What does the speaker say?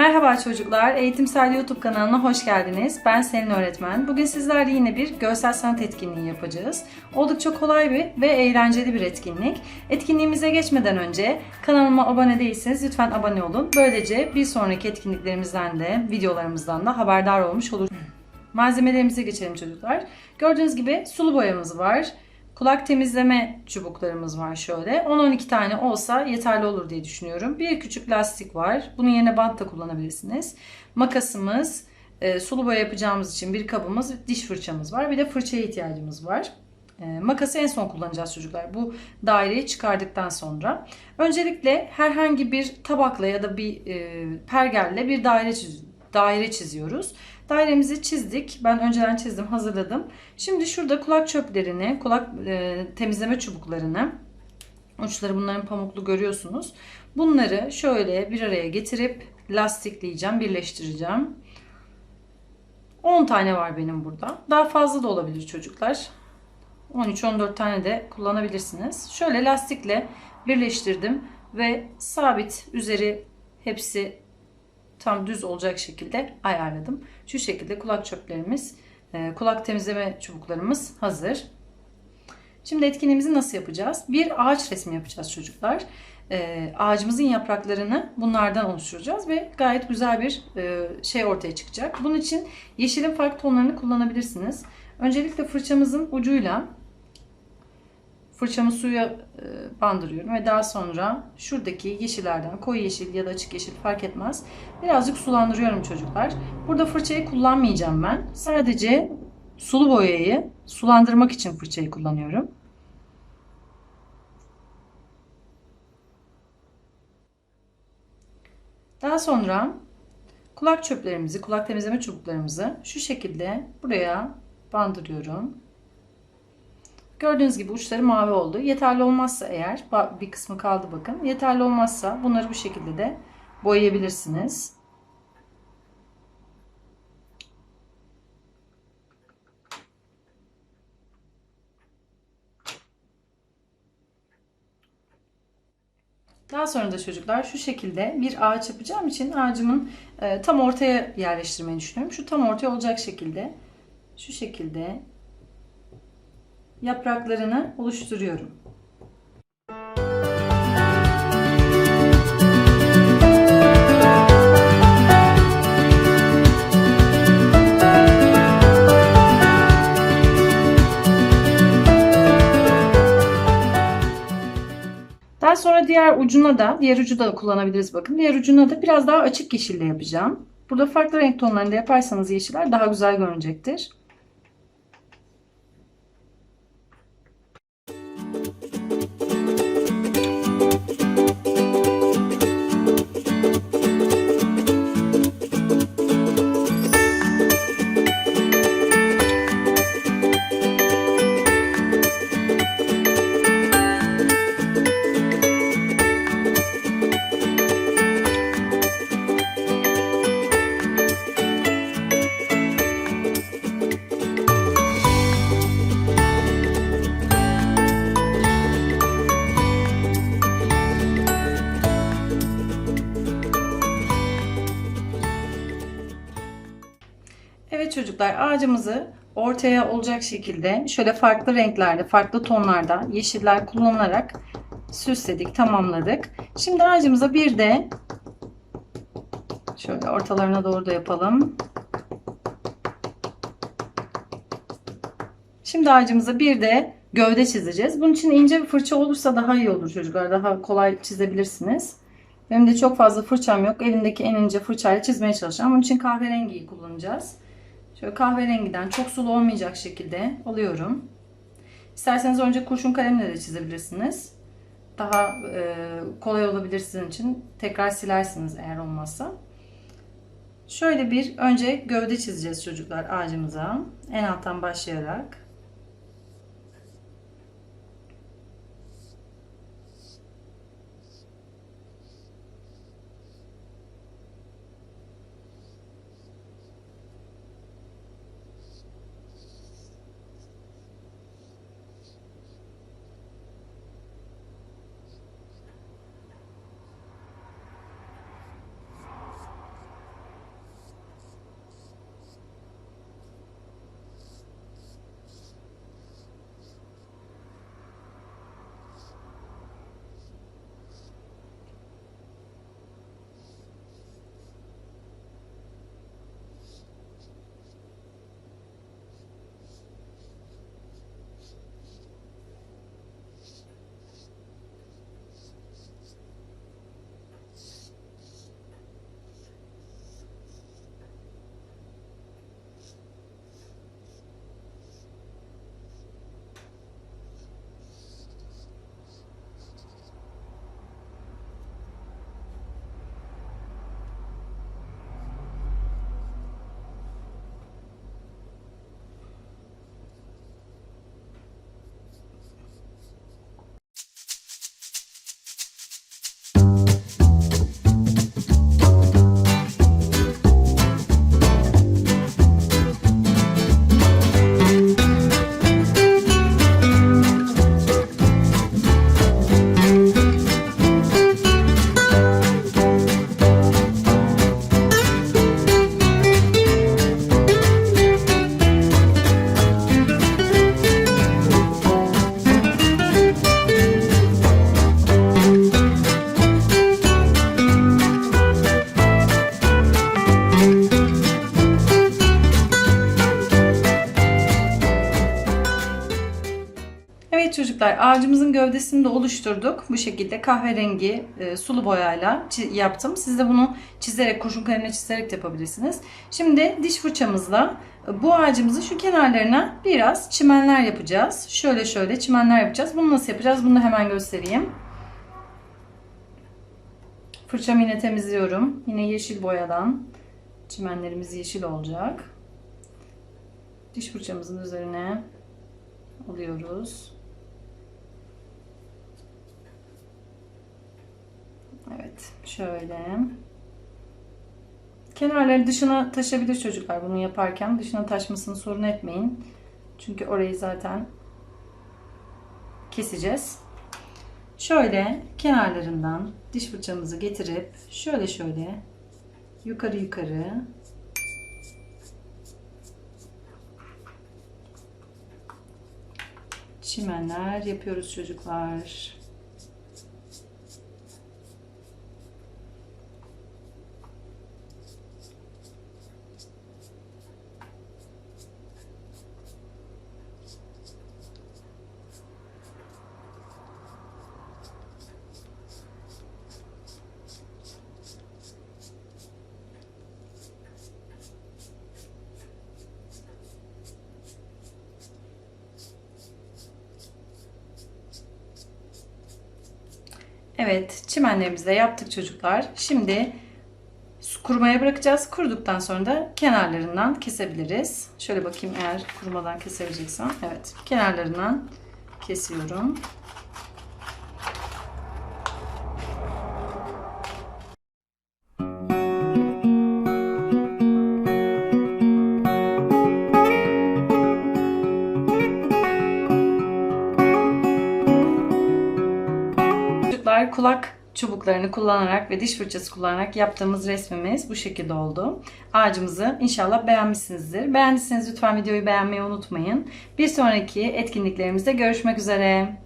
Merhaba çocuklar, Eğitimsel YouTube kanalına hoş geldiniz. Ben Selin Öğretmen. Bugün sizlerle yine bir görsel sanat etkinliği yapacağız. Oldukça kolay bir ve eğlenceli bir etkinlik. Etkinliğimize geçmeden önce kanalıma abone değilseniz lütfen abone olun. Böylece bir sonraki etkinliklerimizden de, videolarımızdan da haberdar olmuş olursunuz. Malzemelerimize geçelim çocuklar. Gördüğünüz gibi sulu boyamız var. Kulak temizleme çubuklarımız var şöyle. 10-12 tane olsa yeterli olur diye düşünüyorum. Bir küçük lastik var. Bunun yerine bant da kullanabilirsiniz. Makasımız, e, sulu boya yapacağımız için bir kabımız, diş fırçamız var. Bir de fırçaya ihtiyacımız var. E, makası en son kullanacağız çocuklar. Bu daireyi çıkardıktan sonra. Öncelikle herhangi bir tabakla ya da bir e, pergelle bir daire çiz daire çiziyoruz. Dairemizi çizdik. Ben önceden çizdim, hazırladım. Şimdi şurada kulak çöplerini, kulak e, temizleme çubuklarını, uçları bunların pamuklu görüyorsunuz. Bunları şöyle bir araya getirip lastikleyeceğim, birleştireceğim. 10 tane var benim burada. Daha fazla da olabilir çocuklar. 13-14 tane de kullanabilirsiniz. Şöyle lastikle birleştirdim ve sabit üzeri hepsi tam düz olacak şekilde ayarladım. Şu şekilde kulak çöplerimiz, e, kulak temizleme çubuklarımız hazır. Şimdi etkinliğimizi nasıl yapacağız? Bir ağaç resmi yapacağız çocuklar. E, ağacımızın yapraklarını bunlardan oluşturacağız ve gayet güzel bir e, şey ortaya çıkacak. Bunun için yeşilin farklı tonlarını kullanabilirsiniz. Öncelikle fırçamızın ucuyla fırçamı suya e, bandırıyorum ve daha sonra şuradaki yeşillerden koyu yeşil ya da açık yeşil fark etmez. Birazcık sulandırıyorum çocuklar. Burada fırçayı kullanmayacağım ben. Sadece sulu boyayı sulandırmak için fırçayı kullanıyorum. Daha sonra kulak çöplerimizi, kulak temizleme çubuklarımızı şu şekilde buraya bandırıyorum. Gördüğünüz gibi uçları mavi oldu. Yeterli olmazsa eğer bir kısmı kaldı bakın. Yeterli olmazsa bunları bu şekilde de boyayabilirsiniz. Daha sonra da çocuklar şu şekilde bir ağaç yapacağım için ağacımın e, tam ortaya yerleştirmeyi düşünüyorum. Şu tam ortaya olacak şekilde şu şekilde yapraklarını oluşturuyorum. Daha sonra diğer ucuna da, diğer ucu da kullanabiliriz bakın. Diğer ucuna da biraz daha açık yeşille yapacağım. Burada farklı renk tonlarında yaparsanız yeşiller daha güzel görünecektir. Çocuklar ağacımızı ortaya olacak şekilde şöyle farklı renklerde, farklı tonlarda yeşiller kullanarak süsledik, tamamladık. Şimdi ağacımıza bir de şöyle ortalarına doğru da yapalım. Şimdi ağacımıza bir de gövde çizeceğiz. Bunun için ince bir fırça olursa daha iyi olur çocuklar. Daha kolay çizebilirsiniz. Benim de çok fazla fırçam yok. Elimdeki en ince fırçayla çizmeye çalışacağım. Bunun için kahverengiyi kullanacağız. Şöyle kahverengiden çok sulu olmayacak şekilde alıyorum. İsterseniz önce kurşun kalemle de çizebilirsiniz. Daha e, kolay olabilir sizin için. Tekrar silersiniz eğer olmazsa. Şöyle bir önce gövde çizeceğiz çocuklar ağacımıza. En alttan başlayarak. Çocuklar ağacımızın gövdesini de oluşturduk. Bu şekilde kahverengi e, sulu boyayla yaptım. Siz de bunu çizerek, kurşun kalemle çizerek de yapabilirsiniz. Şimdi diş fırçamızla e, bu ağacımızın şu kenarlarına biraz çimenler yapacağız. Şöyle şöyle çimenler yapacağız. Bunu nasıl yapacağız? Bunu da hemen göstereyim. Fırçamı yine temizliyorum. Yine yeşil boyadan. Çimenlerimiz yeşil olacak. Diş fırçamızın üzerine alıyoruz. Evet, şöyle. Kenarları dışına taşabilir çocuklar bunu yaparken. Dışına taşmasını sorun etmeyin. Çünkü orayı zaten keseceğiz. Şöyle kenarlarından diş fırçamızı getirip şöyle şöyle yukarı yukarı çimenler yapıyoruz çocuklar. Evet, çimenlerimizi yaptık çocuklar. Şimdi kurumaya bırakacağız. Kuruduktan sonra da kenarlarından kesebiliriz. Şöyle bakayım eğer kurumadan kesebileceksem. Evet, kenarlarından kesiyorum. Çocuklar kulak çubuklarını kullanarak ve diş fırçası kullanarak yaptığımız resmimiz bu şekilde oldu. Ağacımızı inşallah beğenmişsinizdir. Beğendiyseniz lütfen videoyu beğenmeyi unutmayın. Bir sonraki etkinliklerimizde görüşmek üzere.